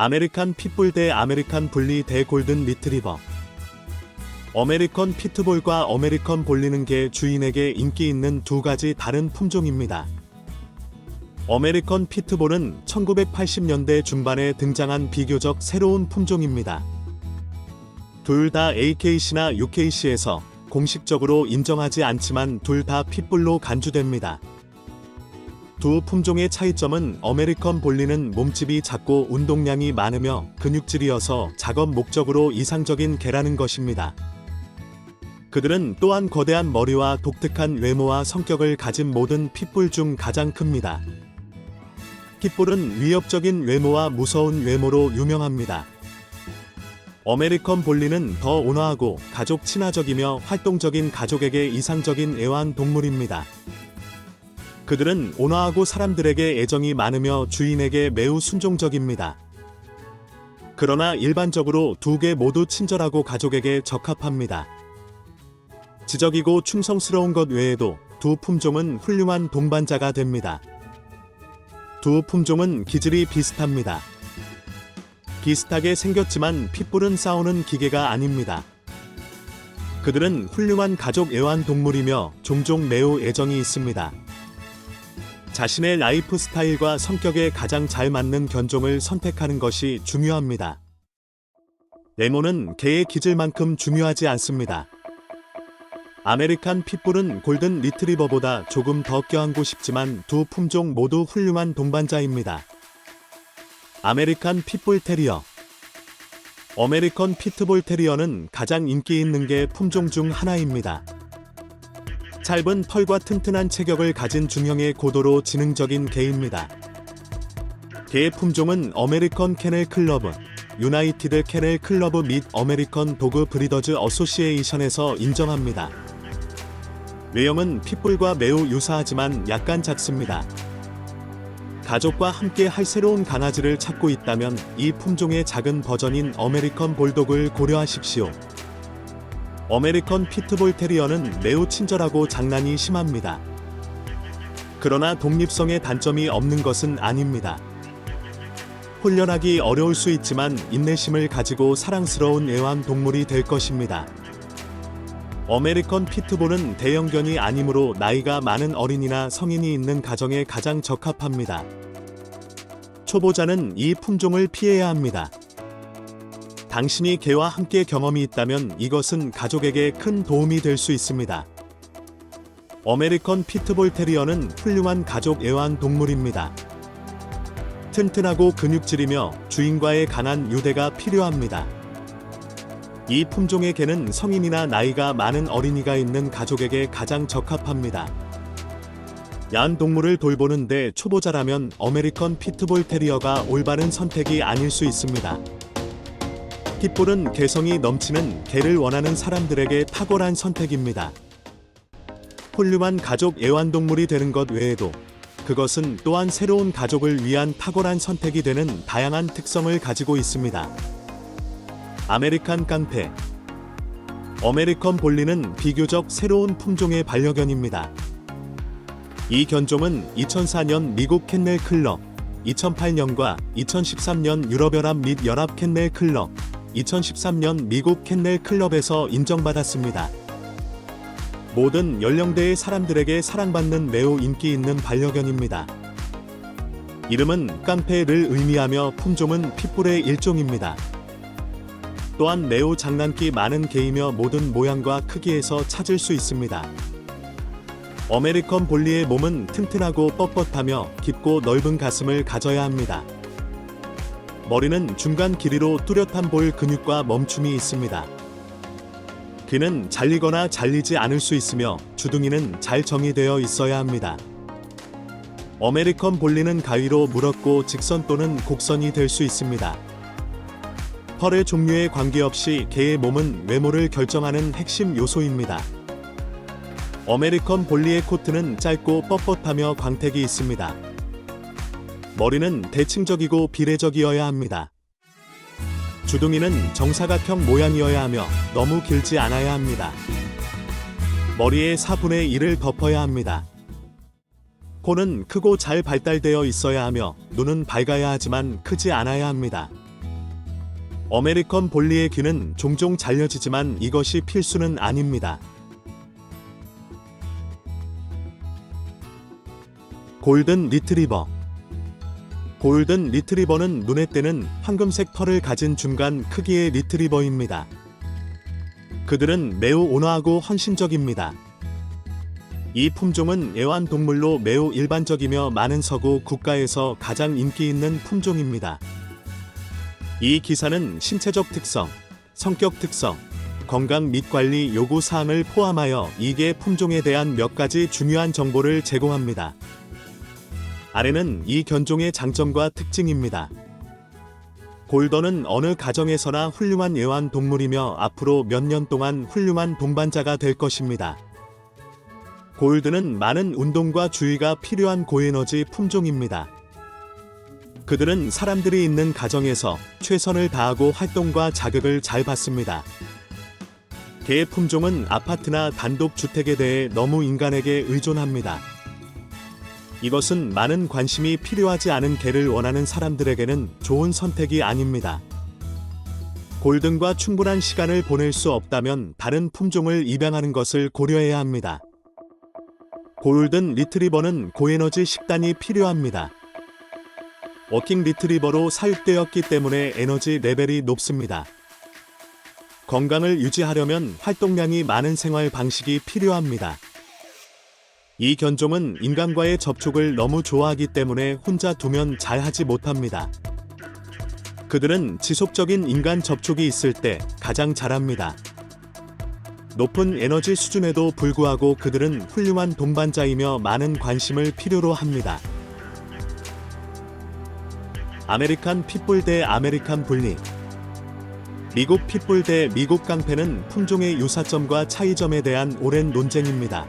아메리칸 핏불 대 아메리칸 분리 대 골든 리트리버. 어메리컨 피트볼과 어메리컨 볼리는 개 주인에게 인기 있는 두 가지 다른 품종입니다. 어메리컨 피트볼은 1980년대 중반에 등장한 비교적 새로운 품종입니다. 둘 다 AKC나 UKC에서 공식적으로 인정하지 않지만 둘 다 핏불로 간주됩니다. 두 품종의 차이점은 어메리컨 볼리는 몸집이 작고 운동량이 많으며 근육질이어서 작업 목적으로 이상적인 개라는 것입니다. 그들은 또한 거대한 머리와 독특한 외모와 성격을 가진 모든 핏불 중 가장 큽니다. 핏불은 위협적인 외모와 무서운 외모로 유명합니다. 어메리컨 볼리는 더 온화하고 가족 친화적이며 활동적인 가족에게 이상적인 애완 동물입니다. 그들은 온화하고 사람들에게 애정이 많으며 주인에게 매우 순종적입니다. 그러나 일반적으로 두 개 모두 친절하고 가족에게 적합합니다. 지적이고 충성스러운 것 외에도 두 품종은 훌륭한 동반자가 됩니다. 두 품종은 기질이 비슷합니다. 비슷하게 생겼지만 핏불은 싸우는 기계가 아닙니다. 그들은 훌륭한 가족 애완 동물이며 종종 매우 애정이 있습니다. 자신의 라이프 스타일과 성격에 가장 잘 맞는 견종을 선택하는 것이 중요합니다. 외모는 개의 기질만큼 중요하지 않습니다. 아메리칸 핏불은 골든 리트리버보다 조금 더 껴안고 싶지만 두 품종 모두 훌륭한 동반자입니다. 아메리칸 핏불 테리어 어메리컨 피트볼 테리어는 가장 인기 있는 게 품종 중 하나입니다. 짧은 털과 튼튼한 체격을 가진 중형의 고도로 지능적인 개입니다. 개의 품종은 어메리컨 케넬 클러브, 유나이티드 케넬 클러브 및 어메리컨 도그 브리더즈 어소시에이션에서 인정합니다. 외형은 핏불과 매우 유사하지만 약간 작습니다. 가족과 함께 할 새로운 강아지를 찾고 있다면 이 품종의 작은 버전인 어메리컨 볼독을 고려하십시오. 어메리컨 피트볼 테리어는 매우 친절하고 장난이 심합니다. 그러나 독립성의 단점이 없는 것은 아닙니다. 훈련하기 어려울 수 있지만 인내심을 가지고 사랑스러운 애완 동물이 될 것입니다. 어메리컨 피트볼은 대형견이 아니므로 나이가 많은 어린이나 성인이 있는 가정에 가장 적합합니다. 초보자는 이 품종을 피해야 합니다. 당신이 개와 함께 경험이 있다면 이것은 가족에게 큰 도움이 될 수 있습니다. 어메리컨 피트볼 테리어는 훌륭한 가족 애완 동물입니다. 튼튼하고 근육질이며 주인과의 강한 유대가 필요합니다. 이 품종의 개는 성인이나 나이가 많은 어린이가 있는 가족에게 가장 적합합니다. 야한 동물을 돌보는데 초보자라면 어메리컨 피트볼 테리어가 올바른 선택이 아닐 수 있습니다. 핏볼은 개성이 넘치는 개를 원하는 사람들에게 탁월한 선택입니다. 훌륭한 가족 애완동물이 되는 것 외에도 그것은 또한 새로운 가족을 위한 탁월한 선택이 되는 다양한 특성을 가지고 있습니다. 아메리칸 깡패 어메리컨 볼리는 비교적 새로운 품종의 반려견입니다. 이 견종은 2004년 미국 캔넬 클럽, 2008년과 2013년 유럽연합 및 연합 캔넬 클럽, 2013년 미국 캔넬 클럽에서 인정받았습니다. 모든 연령대의 사람들에게 사랑받는 매우 인기 있는 반려견입니다. 이름은 깡패를 의미하며 품종은 핏불의 일종입니다. 또한 매우 장난기 많은 개이며 모든 모양과 크기에서 찾을 수 있습니다. 어메리컨 볼리의 몸은 튼튼하고 뻣뻣하며 깊고 넓은 가슴을 가져야 합니다. 머리는 중간 길이로 뚜렷한 볼 근육과 멈춤이 있습니다. 귀는 잘리거나 잘리지 않을 수 있으며 주둥이는 잘 정의되어 있어야 합니다. 어메리컨 볼리는 가위로 물었고 직선 또는 곡선이 될 수 있습니다. 펄의 종류에 관계없이 개의 몸은 외모를 결정하는 핵심 요소입니다. 어메리컨 볼리의 코트는 짧고 뻣뻣하며 광택이 있습니다. 머리는 대칭적이고 비례적이어야 합니다. 주둥이는 정사각형 모양이어야 하며 너무 길지 않아야 합니다. 머리의 4분의 1을 덮어야 합니다. 코는 크고 잘 발달되어 있어야 하며 눈은 밝아야 하지만 크지 않아야 합니다. 어메리컨 볼리의 귀는 종종 잘려지지만 이것이 필수는 아닙니다. 골든 리트리버 골든 리트리버는 눈에 띄는 황금색 털을 가진 중간 크기의 리트리버입니다. 그들은 매우 온화하고 헌신적입니다. 이 품종은 애완동물로 매우 일반적이며 많은 서구 국가에서 가장 인기 있는 품종입니다. 이 기사는 신체적 특성, 성격 특성, 건강 및 관리 요구 사항을 포함하여 이개 품종에 대한 몇 가지 중요한 정보를 제공합니다. 아래는 이 견종의 장점과 특징입니다. 골더는 어느 가정에서나 훌륭한 애완동물이며 앞으로 몇 년 동안 훌륭한 동반자가 될 것입니다. 골드는 많은 운동과 주의가 필요한 고에너지 품종입니다. 그들은 사람들이 있는 가정에서 최선을 다하고 활동과 자극을 잘 받습니다. 개 품종은 아파트나 단독 주택에 대해 너무 인간에게 의존합니다. 이것은 많은 관심이 필요하지 않은 개를 원하는 사람들에게는 좋은 선택이 아닙니다. 골든과 충분한 시간을 보낼 수 없다면 다른 품종을 입양하는 것을 고려해야 합니다. 골든 리트리버는 고에너지 식단이 필요합니다. 워킹 리트리버로 사육되었기 때문에 에너지 레벨이 높습니다. 건강을 유지하려면 활동량이 많은 생활 방식이 필요합니다. 이 견종은 인간과의 접촉을 너무 좋아하기 때문에 혼자 두면 잘 하지 못합니다. 그들은 지속적인 인간 접촉이 있을 때 가장 잘합니다. 높은 에너지 수준에도 불구하고 그들은 훌륭한 동반자이며 많은 관심을 필요로 합니다. 아메리칸 핏불 대 아메리칸 분리 미국 핏불 대 미국 깡패는 품종의 유사점과 차이점에 대한 오랜 논쟁입니다.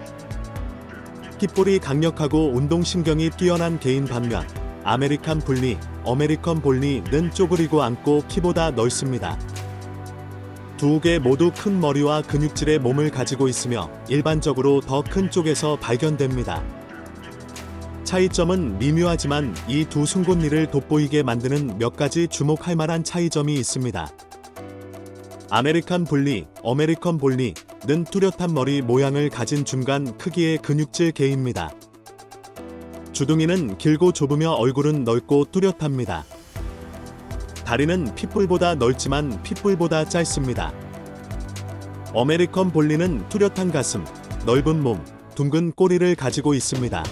핏볼이 강력하고 운동신경이 뛰어난 개인 반면 아메리칸 분리, 어메리컨 볼리는 쪼그리고 앉고 키보다 넓습니다. 두 개 모두 큰 머리와 근육질의 몸을 가지고 있으며 일반적으로 더 큰 쪽에서 발견됩니다. 차이점은 미묘하지만 이두 송곳니를 돋보이게 만드는 몇 가지 주목할 만한 차이점이 있습니다. 아메리칸 볼리, 어메리컨 볼리 는 뚜렷한 머리 모양을 가진 중간 크기의 근육질 개입니다. 주둥이는 길고 좁으며 얼굴은 넓고 뚜렷합니다. 다리는 핏불보다 넓지만 핏불보다 짧습니다. 어메리컨 볼리는 뚜렷한 가슴, 넓은 몸, 둥근 꼬리를 가지고 있습니다.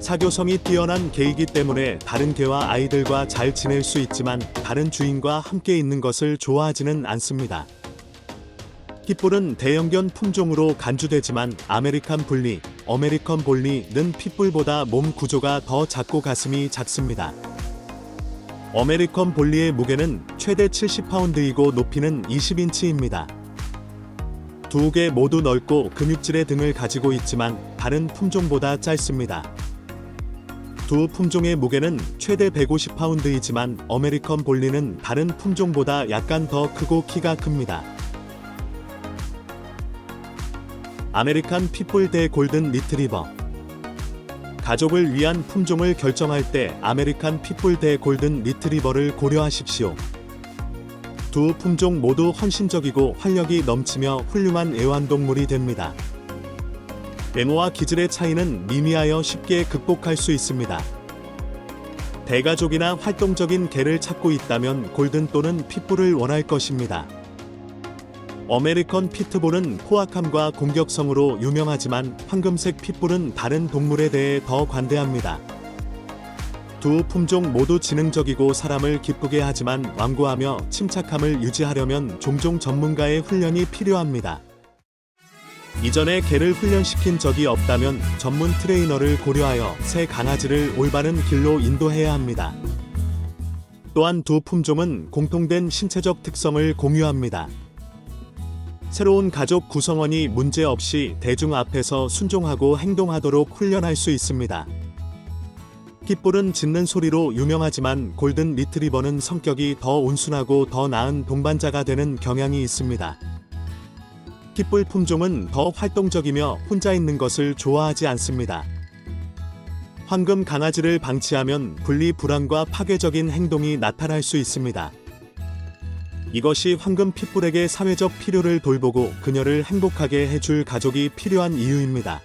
사교성이 뛰어난 개이기 때문에 다른 개와 아이들과 잘 지낼 수 있지만 다른 주인과 함께 있는 것을 좋아하지는 않습니다. 핏불은 대형견 품종으로 간주되지만 아메리칸 분리, 어메리컨 볼리는 핏불보다 몸 구조가 더 작고 가슴이 작습니다. 어메리컨 볼리의 무게는 최대 70파운드이고 높이는 20인치입니다. 두 개 모두 넓고 근육질의 등을 가지고 있지만 다른 품종보다 짧습니다. 두 품종의 무게는 최대 150파운드이지만 어메리컨 볼리는 다른 품종보다 약간 더 크고 키가 큽니다. 아메리칸 핏불 대 골든 리트리버 가족을 위한 품종을 결정할 때 아메리칸 핏불 대 골든 리트리버를 고려하십시오. 두 품종 모두 헌신적이고 활력이 넘치며 훌륭한 애완동물이 됩니다. 외모와 기질의 차이는 미미하여 쉽게 극복할 수 있습니다. 대가족이나 활동적인 개를 찾고 있다면 골든 또는 핏불을 원할 것입니다. 어메리컨 피트볼은 포악함과 공격성으로 유명하지만 황금색 핏불은 다른 동물에 대해 더 관대합니다. 두 품종 모두 지능적이고 사람을 기쁘게 하지만 완고하며 침착함을 유지하려면 종종 전문가의 훈련이 필요합니다. 이전에 개를 훈련시킨 적이 없다면 전문 트레이너를 고려하여 새 강아지를 올바른 길로 인도해야 합니다. 또한 두 품종은 공통된 신체적 특성을 공유합니다. 새로운 가족 구성원이 문제 없이 대중 앞에서 순종하고 행동하도록 훈련할 수 있습니다. 핏불은 짖는 소리로 유명하지만 골든 리트리버는 성격이 더 온순하고 더 나은 동반자가 되는 경향이 있습니다. 핏불 품종은 더 활동적이며 혼자 있는 것을 좋아하지 않습니다. 황금 강아지를 방치하면 분리 불안과 파괴적인 행동이 나타날 수 있습니다. 이것이 황금 핏불에게 사회적 필요를 돌보고 그녀를 행복하게 해줄 가족이 필요한 이유입니다.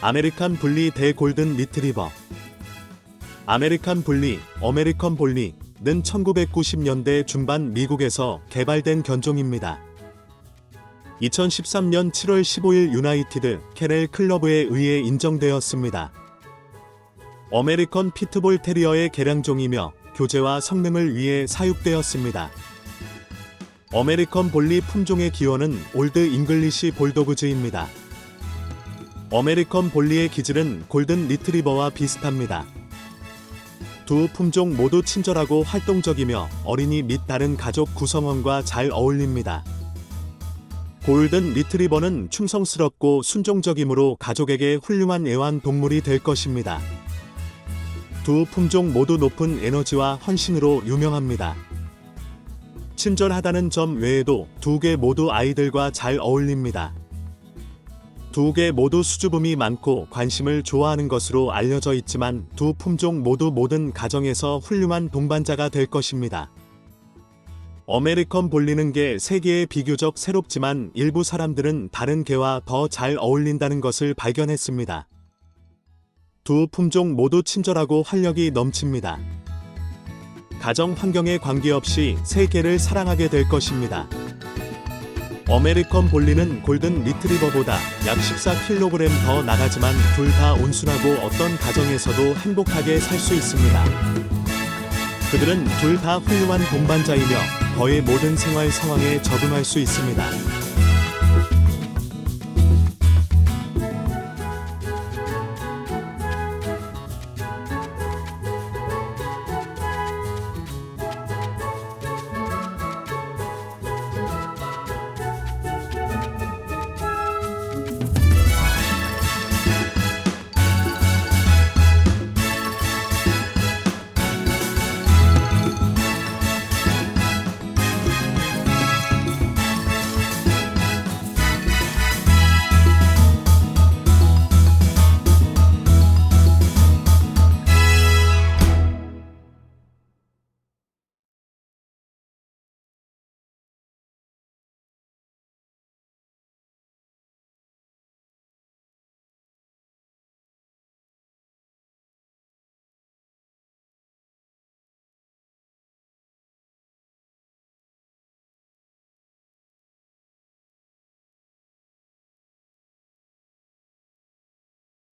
아메리칸 분리 대 골든 리트리버 아메리칸 분리, 어메리컨 볼리는 1990년대 중반 미국에서 개발된 견종입니다. 2013년 7월 15일 유나이티드 캐렐 클러브에 의해 인정되었습니다. 어메리컨 피트볼 테리어의 개량종이며 교제와 성능을 위해 사육되었습니다. 어메리컨 볼리 품종의 기원은 올드 잉글리시 볼도그즈입니다. 어메리컨 볼리의 기질은 골든 리트리버와 비슷합니다. 두 품종 모두 친절하고 활동적이며 어린이 및 다른 가족 구성원과 잘 어울립니다. 골든 리트리버는 충성스럽고 순종적이므로 가족에게 훌륭한 애완 동물이 될 것입니다. 두 품종 모두 높은 에너지와 헌신으로 유명합니다. 친절하다는 점 외에도 두 개 모두 아이들과 잘 어울립니다. 두 개 모두 수줍음이 많고 관심을 좋아하는 것으로 알려져 있지만 두 품종 모두 모든 가정에서 훌륭한 동반자가 될 것입니다. 어메리컨 볼리는 게 세계에 비교적 새롭지만 일부 사람들은 다른 개와 더 잘 어울린다는 것을 발견했습니다. 두 품종 모두 친절하고 활력이 넘칩니다. 가정 환경에 관계없이 세 개를 사랑하게 될 것입니다. 어메리컨 볼리는 골든 리트리버보다 약 14kg 더 나가지만 둘 다 온순하고 어떤 가정에서도 행복하게 살 수 있습니다. 그들은 둘 다 훌륭한 동반자이며 거의 모든 생활 상황에 적응할 수 있습니다.